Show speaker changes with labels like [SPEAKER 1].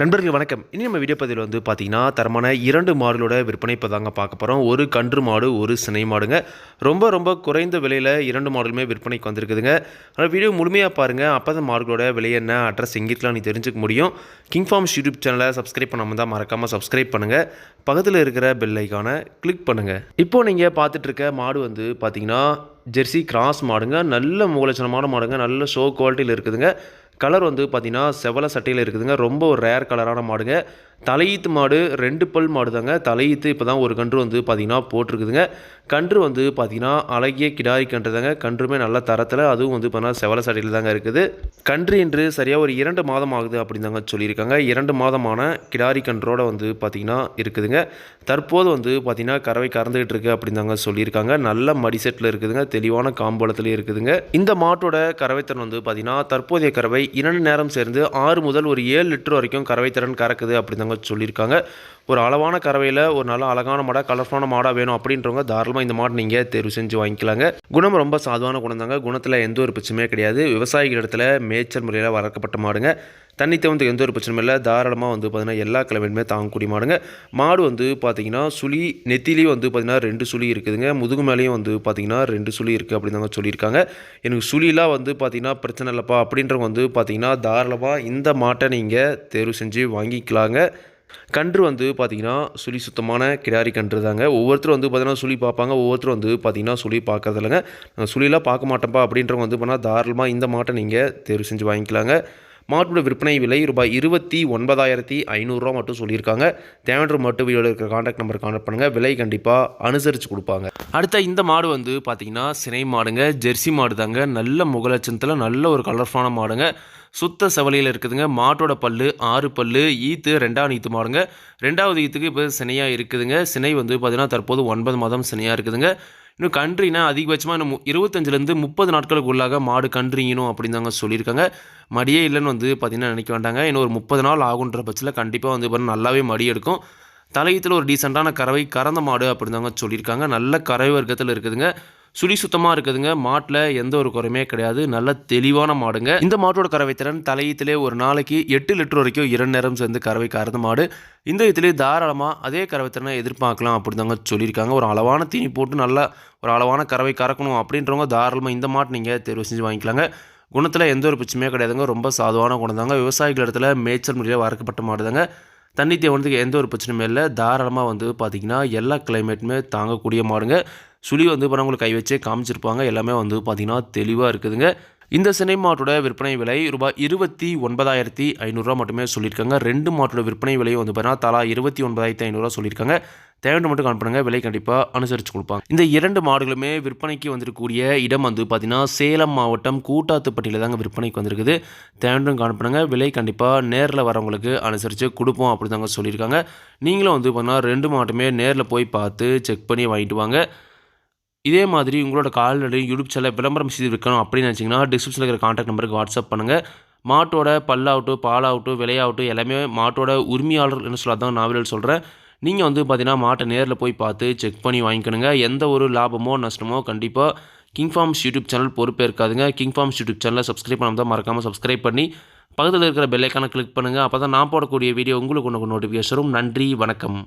[SPEAKER 1] நண்பர்கள் வணக்கம். இனி நம்ம வீடியோ பதிவில் வந்து பார்த்தீங்கன்னா தரமான இரண்டு மாடுகளோட விற்பனை இப்போ தாங்க பார்க்க போகிறோம் ஒரு கன்று மாடு ஒரு சினை மாடுங்க. ரொம்ப ரொம்ப குறைந்த விலையில் இரண்டு மாடுகளுமே விற்பனைக்கு வந்திருக்குதுங்க. ஆனால் வீடியோ முழுமையாக பாருங்கள் அப்போ தான் மாடுகளோட விலை என்ன அட்ரஸ் எங்கிருக்கலாம் நீ தெரிஞ்சுக்க முடியும். கிங் ஃபார்ம்ஸ் யூடியூப் சேனலை சப்ஸ்கிரைப் பண்ணாமல் தான் மறக்காமல் சப்ஸ்கிரைப் பண்ணுங்கள் பக்கத்தில் இருக்கிற பெல் ஐக்கானை கிளிக் பண்ணுங்கள் இப்போது நீங்கள் பார்த்துட்டு இருக்க மாடு வந்து பார்த்தீங்கன்னா ஜெர்சி கிராஸ் மாடுங்க. நல்ல மூலச்சனமான மாடுங்க. நல்ல ஷோ குவாலிட்டியில் இருக்குதுங்க. கலர் வந்து பார்த்திங்கன்னா செவல சட்டையில் இருக்குதுங்க. ரொம்ப ஒரு ரேர் கலரான மாடுங்க. தலையீத்து மாடு ரெண்டு பல் மாடு தாங்க தலையீத்து இப்போ தான் ஒரு கன்று வந்து பார்த்திங்கன்னா போட்டிருக்குதுங்க. கன்று வந்து பார்த்தீங்கன்னா அழகிய கிடாரி கன்று தாங்க கன்றுமே நல்ல தரத்தில் அதுவும் வந்து பார்த்தீங்கன்னா செவல சடையில் தாங்க இருக்குது. கன்று இன்று சரியாக ஒரு இரண்டு மாதம் ஆகுது அப்படின்னு தாங்க சொல்லியிருக்காங்க. இரண்டு மாதமான கிடாரி கன்றோடு வந்து பார்த்தீங்கன்னா இருக்குதுங்க. தற்போது வந்து பார்த்திங்கன்னா கறவை கறந்துகிட்டு இருக்குது அப்படின்னு தாங்க சொல்லியிருக்காங்க. நல்ல மடிசெட்டில் இருக்குதுங்க. தெளிவான காம்பளத்துலேயே இருக்குதுங்க. இந்த மாட்டோட கறவைத்திறன் வந்து பார்த்திங்கன்னா தற்போதைய கறவை இரண்டு நேரம் சேர்ந்து ஆறு முதல் ஒரு ஏழு லிட்டர் வரைக்கும் கறவைத்திறன் கறக்குது அப்படின்னு தாங்க சொல்லியிருக்காங்க. ஒரு அளவான கறவையில் ஒரு நல்ல அழகான மாடாக கலர்ஃபுல்லான மாடாக வேணும் அப்படின்றவங்க தாராளமாக இந்த மாடு நீங்கள் தேர்வு செஞ்சு வாங்கிக்கலாங்க. குணம் ரொம்ப சாதுவான குணம் தாங்க குணத்தில் எந்த ஒரு பிரச்சனையுமே கிடையாது. விவசாயிகள் இடத்துல மேய்ச்சல் முறையில் வளர்க்கப்பட்ட மாடுங்க. தண்ணி தவிர்த்து எந்த ஒரு பிரச்சனையும் இல்லை தாராளமாக வந்து பார்த்திங்கன்னா எல்லா கிழமையுமே தாங்கக்கூடிய மாடுங்க மாடு வந்து பார்த்திங்கன்னா சுழி நெத்திலையும் வந்து பார்த்திங்கன்னா ரெண்டு சுழி இருக்குதுங்க முதுகு மேலேயும் வந்து பார்த்திங்கன்னா ரெண்டு சுழி இருக்குது அப்படின்னு தாங்க சொல்லியிருக்காங்க எனக்கு சுழிலாம் வந்து பார்த்திங்கன்னா பிரச்சனை இல்லைப்பா அப்படின்றவங்க வந்து பார்த்திங்கன்னா தாராளமாக இந்த மாட்டை நீங்கள் தேர்வு செஞ்சு வாங்கிக்கலாங்க கன்று வந்து பார்த்திங்கன்னா சுழி சுத்தமான கிடாரி கன்று தாங்க ஒவ்வொருத்தரும் வந்து பார்த்திங்கன்னா சுழி பார்ப்பாங்க ஒவ்வொருத்தரும் வந்து பார்த்திங்கன்னா சுழி பார்க்கறது இல்லைங்க நாங்கள் சுழிலாம் பார்க்க மாட்டோம்ப்பா அப்படின்றவங்க வந்து பண்ணால் தாராளமாக இந்த மாட்டை நீங்கள் தேர்வு செஞ்சு வாங்கிக்கலாங்க மாட்டோட விற்பனை விலை ரூபாய் இருபத்தி ஒன்பதாயிரத்தி ஐநூறுரூவா மட்டும் சொல்லியிருக்காங்க. தேவன்ற மட்டும் வீடியோவில் இருக்கிற காண்டாக்ட் நம்பர் கான்டாக்ட் பண்ணுங்கள் விலை கண்டிப்பாக அனுசரித்து கொடுப்பாங்க. அடுத்த இந்த மாடு வந்து பார்த்திங்கன்னா சினை மாடுங்க. ஜெர்சி மாடு தாங்க நல்ல முகலட்சணத்தில் நல்ல ஒரு கலர்ஃபுல்லான மாடுங்க. சுத்த செவலையில் இருக்குதுங்க. மாட்டோட பல்லு ஆறு பல்லு ஈத்து ரெண்டாவது ஈத்து மாடுங்க. ரெண்டாவது ஈத்துக்கு இப்போ சினையாக இருக்குதுங்க. சினை வந்து பார்த்திங்கன்னா தற்போது ஒன்பது மாதம் சினையாக இருக்குதுங்க. இன்னும் கன்றினா அதிகபட்சமாக இன்னும் இருபத்தஞ்சிலேருந்து முப்பது நாட்களுக்கு உள்ளாக மாடு கன்றிங்கணும் அப்படின்னு தாங்க சொல்லியிருக்காங்க. மடியே இல்லைன்னு வந்து பார்த்திங்கன்னா நினைக்க வேண்டாங்க. இன்னும் ஒரு முப்பது நாள் ஆகுன்ற பட்சத்தில் கண்டிப்பாக வந்து பாருங்கள் நல்லாவே மடி எடுக்கும். தலையத்தில் ஒரு டீசெண்டான கறவை கறந்த மாடு அப்படின்னு தாங்க சொல்லியிருக்காங்க. நல்ல கறவை வர்க்கத்தில் இருக்குதுங்க. சுழி சுத்தமாக இருக்குதுங்க. மாட்டில் எந்த ஒரு குறையுமே கிடையாது. நல்ல தெளிவான மாடுங்க. இந்த மாட்டோட கறவை திறன் தலையீத்திலே ஒரு நாளைக்கு எட்டு லிட்டர் வரைக்கும் இரண்டு நேரம் சேர்ந்து கறவை கறந்த மாடு. இந்த இதுலேயே தாராளமாக அதே கறவை திறனை எதிர்பார்க்கலாம் அப்படி தாங்க சொல்லியிருக்காங்க. ஒரு அளவான தீனி போட்டு நல்லா ஒரு அளவான கறவை கறக்கணும் அப்படின்றவங்க தாராளமாக இந்த மாட்டு நீங்கள் தேர்வு செஞ்சு வாங்கிக்கலாங்க. குணத்தில் எந்த ஒரு பிரச்சனையுமே கிடையாதுங்க. ரொம்ப சாதுவான குணம் தாங்க விவசாயிகள் இடத்துல மேய்ச்சல் முறையில் வறக்கப்பட்ட மாடுதாங்க. தண்ணி தேவனத்துக்கு எந்த ஒரு பிரச்சனையுமே இல்லை. தாராளமாக வந்து பார்த்திங்கன்னா எல்லா கிளைமேட்டுமே தாங்கக்கூடிய மாடுங்க. சுழி வந்து இப்போ உங்களுக்கு கை வச்சே காமிச்சிருப்பாங்க. எல்லாமே வந்து பார்த்திங்கன்னா தெளிவாக இருக்குதுங்க. இந்த சினை மாட்டோட விற்பனை விலை ரூபாய் இருபத்தி ஒன்பதாயிரத்தி ஐநூறுரூவா மட்டுமே சொல்லியிருக்காங்க. ரெண்டு மாட்டோட விற்பனை விலையும் வந்து பார்த்தீங்கன்னா தலா இருபத்தி ஒன்பதாயிரத்தி ஐநூறுரூவா சொல்லியிருக்காங்க. தேவையான மட்டும் கால் விலை கண்டிப்பாக அனுசரித்து கொடுப்பாங்க. இந்த இரண்டு மாடுகளுமே விற்பனைக்கு வந்திருக்கக்கூடிய இடம் வந்து பார்த்தீங்கன்னா சேலம் மாவட்டம் கூட்டாத்துப்பட்டியில் தாங்க விற்பனைக்கு வந்திருக்குது. தேவையான கால் விலை கண்டிப்பாக நேரில் வரவங்களுக்கு அனுசரித்து கொடுப்போம் அப்படி தாங்க சொல்லியிருக்காங்க. நீங்களும் வந்து பார்த்தீங்கன்னா ரெண்டு மாட்டுமே நேரில் போய் பார்த்து செக் பண்ணி வாங்கிட்டு வாங்க. இதே மாதிரி உங்களோட கால்நடை யூடியூப் சேனல் விளம்பரம் செய்து விற்கணும் அப்படின்னு நினச்சிங்கன்னா டிஸ்கிரிப்ஷனில் இருக்கிற காண்டாக்ட் நம்பருக்கு வாட்ஸ்அப் பண்ணுங்கள் மாட்டோட பல்லாகட்டும் பாலாகட்டும் விலையாகட்டும் எல்லாமே மாட்டோட உரிமையாளர் என்ன சொல்லாதான் நான் சொல்கிறேன் நீங்கள் வந்து பார்த்தீங்கன்னா மாட்டை நேரில் போய் பார்த்து செக் பண்ணி வாங்கிக்கணுங்க. எந்த ஒரு லாபமோ நஷ்டமோ கண்டிப்பாக கிங் ஃபார்ம்ஸ் யூடியூப் சேனல் பொறுப்பே இருக்காதுங்க கிங் ஃபார்ம்ஸ் யூடியூப் சேனலை சப்ஸ்கிரைப் பண்ணால் தான் மறக்காமல் சப்ஸ்கிரைப் பண்ணி பக்கத்தில் இருக்கிற பெல்லைக்கான கிளிக் பண்ணுங்கள் அப்போ தான் நான் போடக்கூடிய வீடியோ உங்களுக்கு ஒன்று நோட்டிஃபிகேஷன் நன்றி வணக்கம்.